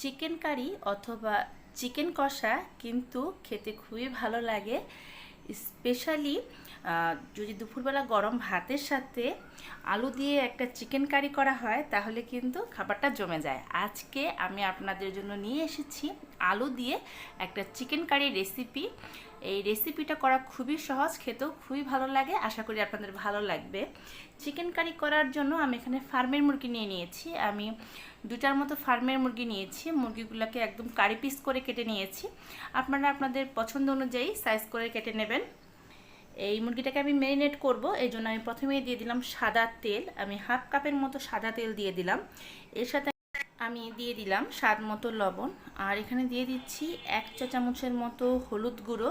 Chicken curry অথবা chicken কষা কিন্তু খেতে খুবই ভালো লাগে। স্পেশালি যদি দুপুরবেলা গরম ভাতের সাথে আলু দিয়ে একটা চিকেন কারি করা হয়, তাহলে কিন্তু খাবারটা জমে যায়। আজকে আমি আপনাদের জন্য নিয়ে এসেছি আলু দিয়ে একটা চিকেন কারি রেসিপি। এই রেসিপিটা করা খুবই সহজ, খেতেও খুবই ভালো লাগে। আশা করি আপনাদের ভালো লাগবে। চিকেন কারি করার জন্য আমি এখানে ফার্মের মুরগি নিয়ে নিয়েছি। আমি দুটার মতো ফার্মের মুরগি নিয়েছি। মুরগিগুলোকে একদম কারি পিস করে কেটে নিয়েছি। আপনারা আপনাদের পছন্দ অনুযায়ী সাইজ করে কেটে নেবেন। এই মুরগিটাকে আমি ম্যারিনেট করব। এই জন্য আমি প্রথমেই দিয়ে দিলাম সাদা তেল। আমি হাফ কাপের মতো সাদা তেল দিয়ে দিলাম। এর সাথে আমি দিয়ে দিলাম স্বাদ মতো লবণ। আর এখানে দিয়ে দিচ্ছি এক চা চামচের মতো হলুদ গুঁড়ো।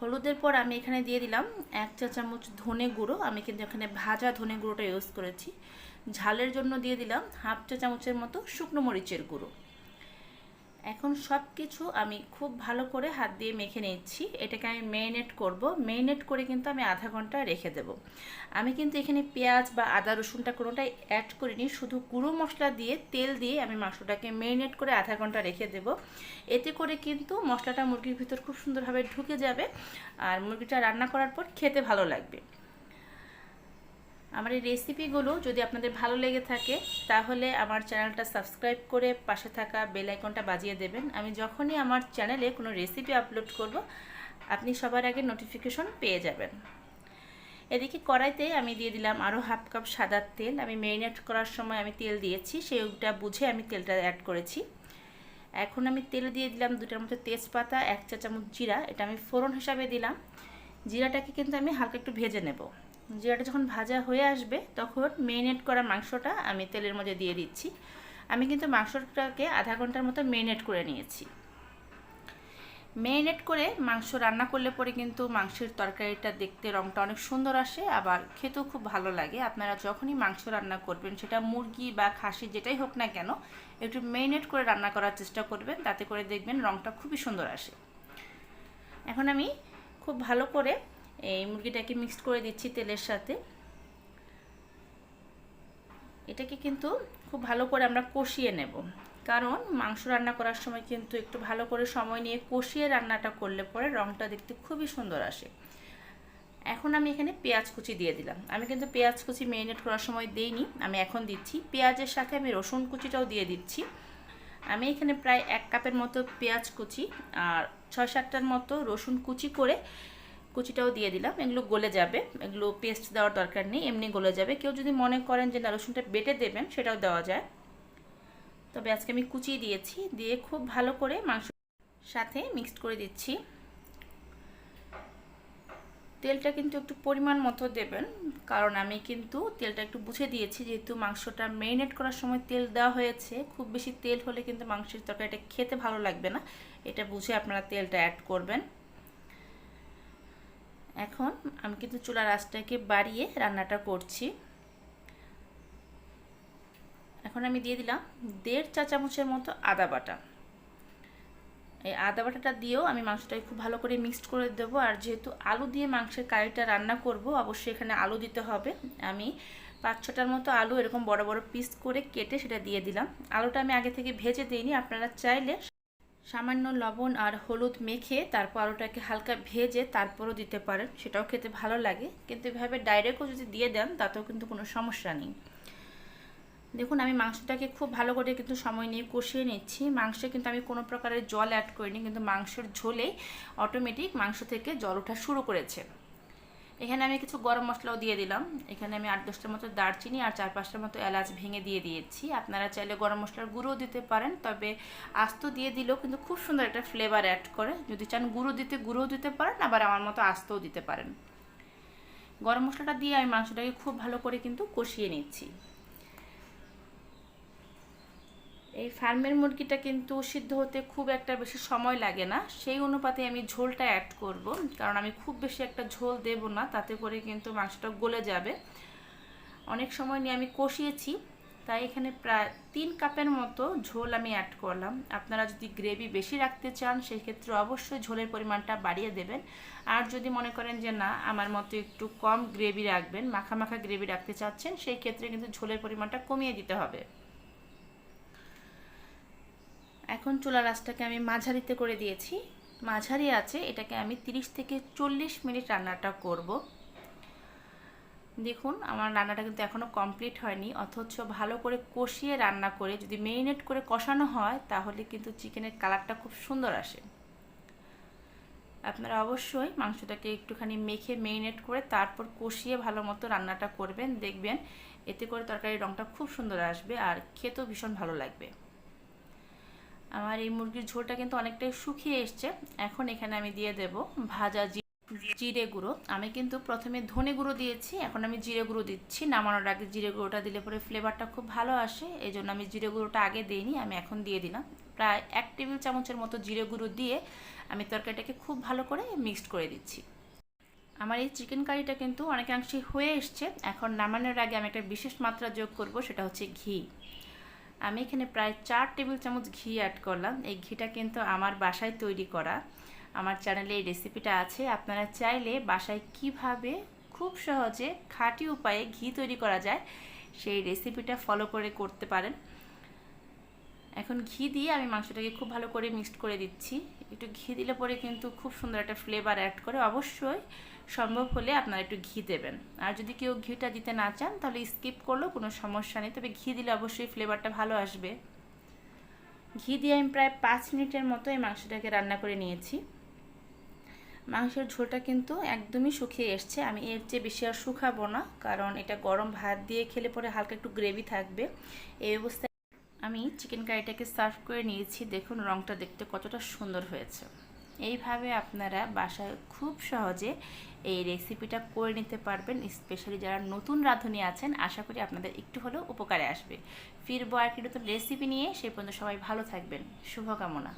হলুদের পর আমি এখানে দিয়ে দিলাম এক চা চামচ ধনে গুঁড়ো। আমি কিন্তু এখানে ভাজা ধনে গুঁড়োটা ইউজ করেছি। ঝালের জন্য দিয়ে দিলাম হাফ চা চামচের মতো শুকনো মরিচের গুঁড়ো। এখন সব কিছু আমি খুব ভালো করে হাত দিয়ে মেখে নিচ্ছি। এটাকে আমি মেরিনেট করব। মেরিনেট করে কিন্তু আমি আধা ঘণ্টা রেখে দেব। আমি কিন্তু এখানে পেঁয়াজ বা আদা রসুনটা কোনোটাই অ্যাড করিনি। শুধু গুঁড়ো মশলা দিয়ে, তেল দিয়ে আমি মাংসটাকে মেরিনেট করে আধা ঘণ্টা রেখে দেব। এতে করে কিন্তু মশলাটা মুরগির ভিতর খুব সুন্দরভাবে ঢুকে যাবে। আর মুরগিটা রান্না করার পর খেতে ভালো লাগবে। আমার এই রেসিপিগুলো যদি আপনাদের ভালো লেগে থাকে, তাহলে আমার চ্যানেলটা সাবস্ক্রাইব করে পাশে থাকা বেল আইকনটা বাজিয়ে দেবেন। আমি যখনই আমার চ্যানেলে কোনো রেসিপি আপলোড করব, আপনি সবার আগে নোটিফিকেশন পেয়ে যাবেন। এদিকে কড়াইতে আমি দিয়ে দিলাম আরও হাফ কাপ সাদা তেল। আমি মেরিনেট করার সময় আমি তেল দিয়েছি, সেইটা বুঝে আমি তেলটা অ্যাড করেছি। এখন আমি তেল দিয়ে দিলাম দুটার মতো তেজপাতা, এক চা চামচ জিরা। এটা আমি ফোড়ন হিসাবে দিলাম। জিরাটাকে কিন্তু আমি হালকা একটু ভেজে নেব। জিরাটা যখন ভাজা হয়ে আসবে, তখন মেরিনেট করা মাংসটা আমি তেলের মধ্যে দিয়ে দিচ্ছি। আমি কিন্তু মাংসটাকে আধা ঘণ্টার মতো মেরিনেট করে নিয়েছি। মেরিনেট করে মাংস রান্না করলে পরে কিন্তু মাংসের তরকারিটা দেখতে রঙটা অনেক সুন্দর আসে, আবার খেতেও খুব ভালো লাগে। আপনারা যখনই মাংস রান্না করবেন, সেটা মুরগি বা খাসি যেটাই হোক না কেন, একটু মেরিনেট করে রান্না করার চেষ্টা করবেন, তাতে করে দেখবেন রঙটা খুবই সুন্দর আসে। এখন আমি খুব ভালো করে এই মুরগিটাকে মিক্সড করে দিচ্ছি তেলের সাথে। এটাকে কিন্তু খুব ভালো করে আমরা কষিয়ে নেব। কারণ মাংস রান্না করার সময় কিন্তু একটু ভালো করে সময় নিয়ে কষিয়ে রান্নাটা করলে পরে রঙটা দেখতে খুবই সুন্দর আসে। এখন আমি এখানে পেঁয়াজ কুচি দিয়ে দিলাম। আমি কিন্তু পেঁয়াজ কুচি মেরিনেট করার সময় দেইনি, আমি এখন দিচ্ছি। পেঁয়াজের সাথে আমি রসুন কুচিটাও দিয়ে দিচ্ছি। আমি এখানে প্রায় এক কাপের মতো পেঁয়াজ কুচি আর ছয় সাতটার মতো রসুন কুচি করে কুচিটাও দিয়ে দিলাম, এগুলো গলে যাবে, এগুলো পেস্ট দেওয়ার দরকার নেই, এমনি গলে যাবে। কেউ যদি মনে করেন যে রসুনটা বেটে দেবেন, সেটাও দেওয়া যায়। তবে আজকে আমি কুচি দিয়েছি, দিয়ে খুব ভালো করে মাংস সাথে মিক্সড করে দিচ্ছি। তেলটা কিন্তু একটু পরিমাণ মতো দেবেন, কারণ আমি কিন্তু তেলটা একটু বুঝে দিয়েছি, যেহেতু মাংসটা মেরিনেট করার সময় তেল দেওয়া হয়েছে, খুব বেশি তেল হলে কিন্তু মাংসের তরকারিটা খেতে ভালো লাগবে না। এটা বুঝে আপনারা তেলটা অ্যাড করবেন। এখন আমি কিন্তু চুলার আঁচটাকে বাড়িয়ে রান্নাটা করছি। এখন আমি দিয়ে দিলাম দেড় চা চামচের মতো আদা বাটা। এই আদা বাটাটা দিয়েও আমি মাংসটাকে খুব ভালো করে মিক্সড করে দেবো আর যেহেতু আলু দিয়ে মাংসের কারিটা রান্না করব, অবশ্যই এখানে আলু দিতে হবে। আমি পাঁচ ছটার মতো আলু এরকম বড় বড় পিস করে কেটে সেটা দিয়ে দিলাম। আলুটা আমি আগে থেকে ভেজে দিইনি, আপনারা চাইলে সামান্য লবণ আর হলুদ মেখে তারপর আলুটাকে হালকা ভেজে তারপরও দিতে পারেন। সেটাও খেতে ভালো লাগে। কিন্তু এভাবে ডাইরেক্টও যদি দিয়ে দেন, তাতেও কিন্তু কোনো সমস্যা নেই। দেখুন, আমি মাংসটাকে খুব ভালো করে কিন্তু সময় নিয়ে কষিয়ে নিচ্ছি। মাংসে কিন্তু আমি কোনো প্রকারের জল অ্যাড করিনি, কিন্তু মাংসের ঝোলেই অটোমেটিক মাংস থেকে জল ওঠা শুরু করেছে। এখানে আমি কিছু গরম মশলাও দিয়ে দিলাম। এখানে আমি আট দশটার মতো দারচিনি আর চার পাঁচটার মতো এলাচ ভেঙে দিয়ে দিয়েছি। আপনারা চাইলে গরম মশলার গুঁড়ো দিতে পারেন, তবে আস্ত দিয়ে দিলেও কিন্তু খুব সুন্দর একটা ফ্লেভার অ্যাড করে। যদি চান গুঁড়ো দিতে, গুঁড়োও দিতে পারেন, আবার আমার মতো আস্তও দিতে পারেন। গরম মশলাটা দিয়ে আমি মাংসটাকে খুব ভালো করে কিন্তু কষিয়ে নিচ্ছি। এই ফার্মের মুরগিটা কিন্তু সিদ্ধ হতে খুব একটা বেশি সময় লাগে না। সেই অনুপাতে আমি ঝোলটা অ্যাড করব, কারণ আমি খুব বেশি একটা ঝোল দেব না, তাতে করে কিন্তু মাংসটা গলে যাবে। অনেক সময় নিয়ে আমি কষিয়েছি, তাই এখানে প্রায় তিন কাপের মতো ঝোল আমি অ্যাড করলাম। আপনারা যদি গ্রেভি বেশি রাখতে চান সেই ক্ষেত্রে অবশ্যই ঝোলের পরিমাণটা বাড়িয়ে দেবেন। আর যদি মনে করেন যে না, আমার মতো একটু কম গ্রেভি রাখবেন, মাখা মাখা গ্রেভি রাখতে চাচ্ছেন, সেই ক্ষেত্রে কিন্তু ঝোলের পরিমাণটা কমিয়ে দিতে হবে। এখন চুলা রাসটাকে আমি মাঝারিতে করে দিয়েছি। মাঝারি আছে, এটাকে আমি 30 থেকে চল্লিশ মিনিট রান্নাটা করব। দেখুন, আমার রান্নাটা কিন্তু এখনও কমপ্লিট হয়নি, অথচ ভালো করে কষিয়ে রান্না করে যদি মেরিনেট করে কষানো হয়, তাহলে কিন্তু চিকেনের কালারটা খুব সুন্দর আসে। আপনারা অবশ্যই মাংসটাকে একটুখানি মেখে মেরিনেট করে তারপর কষিয়ে ভালো মতো রান্নাটা করবেন, দেখবেন এতে করে তরকারির রঙটা খুব সুন্দর আসবে আর খেতেও ভীষণ ভালো লাগবে। আমার এই মুরগির ঝোলটা কিন্তু অনেকটাই শুকিয়ে এসছে। এখন এখানে আমি দিয়ে দেব ভাজা জিরে গুঁড়ো। আমি কিন্তু প্রথমে ধনে গুঁড়ো দিয়েছি, এখন আমি জিরে গুঁড়ো দিচ্ছি। নামানোর আগে জিরে গুঁড়োটা দিলে পরে ফ্লেভারটা খুব ভালো আসে এই জন্য আমি জিরে গুঁড়োটা আগে দিইনি, আমি এখন দিয়ে দিলাম। প্রায় এক টেবিল চামচের মতো জিরে গুঁড়ো দিয়ে আমি তরকারিটাকে খুব ভালো করে মিক্সড করে দিচ্ছি। আমার এই চিকেন কারিটা কিন্তু অনেকাংশেই হয়ে এসছে। এখন নামানোর আগে আমি একটা বিশেষ মাত্রা যোগ করব, সেটা হচ্ছে ঘি। আমি এখানে প্রায় চার টেবিল চামচ ঘি অ্যাড করলাম। এই ঘিটা কিন্তু আমার বাসায় তৈরি করা। আমার চ্যানেলে এই রেসিপিটা আছে। আপনারা চাইলে বাসায় কীভাবে খুব সহজে খাঁটি উপায়ে ঘি তৈরি করা যায়, সেই রেসিপিটা ফলো করে করতে পারেন। এখন ঘি দিয়ে আমি মাংসটাকে খুব ভালো করে মিক্সড করে দিচ্ছি। একটু ঘি দিলে পরে কিন্তু খুব সুন্দর একটা ফ্লেভার অ্যাড করে অবশ্যই সম্ভব হলে আপনারা একটু ঘি দেবেন। আর যদি কেউ ঘিটা দিতে না চান, তাহলে স্কিপ করলেও কোনো সমস্যা নেই। তবে ঘি দিলে অবশ্যই ফ্লেভারটা ভালো আসবে। ঘি দিয়ে আমি প্রায় পাঁচ মিনিটের মতো এই মাংসটাকে রান্না করে নিয়েছি। মাংসের ঝোলটা কিন্তু একদমই শুকিয়ে এসছে। আমি এর চেয়ে বেশি আর শুকাবো না, কারণ এটা গরম ভাত দিয়ে খেলে পরে হালকা একটু গ্রেভি থাকবে। এই অবস্থায় আমি চিকেন কারিটাকে সার্ভ করে নিয়েছি। দেখুন রঙটা দেখতে কতটা সুন্দর হয়েছে। এইভাবে আপনারা বাসায় খুব সহজে এই রেসিপিটা করে নিতে পারবেন স্পেশালি যারা নতুন রাঁধুনি আছেন, আশা করি আপনাদের একটু হলেও উপকারে আসবে। ফিরবো আর কি নতুন রেসিপি নিয়ে সেই পর্যন্ত সবাই ভালো থাকবেন। শুভকামনা।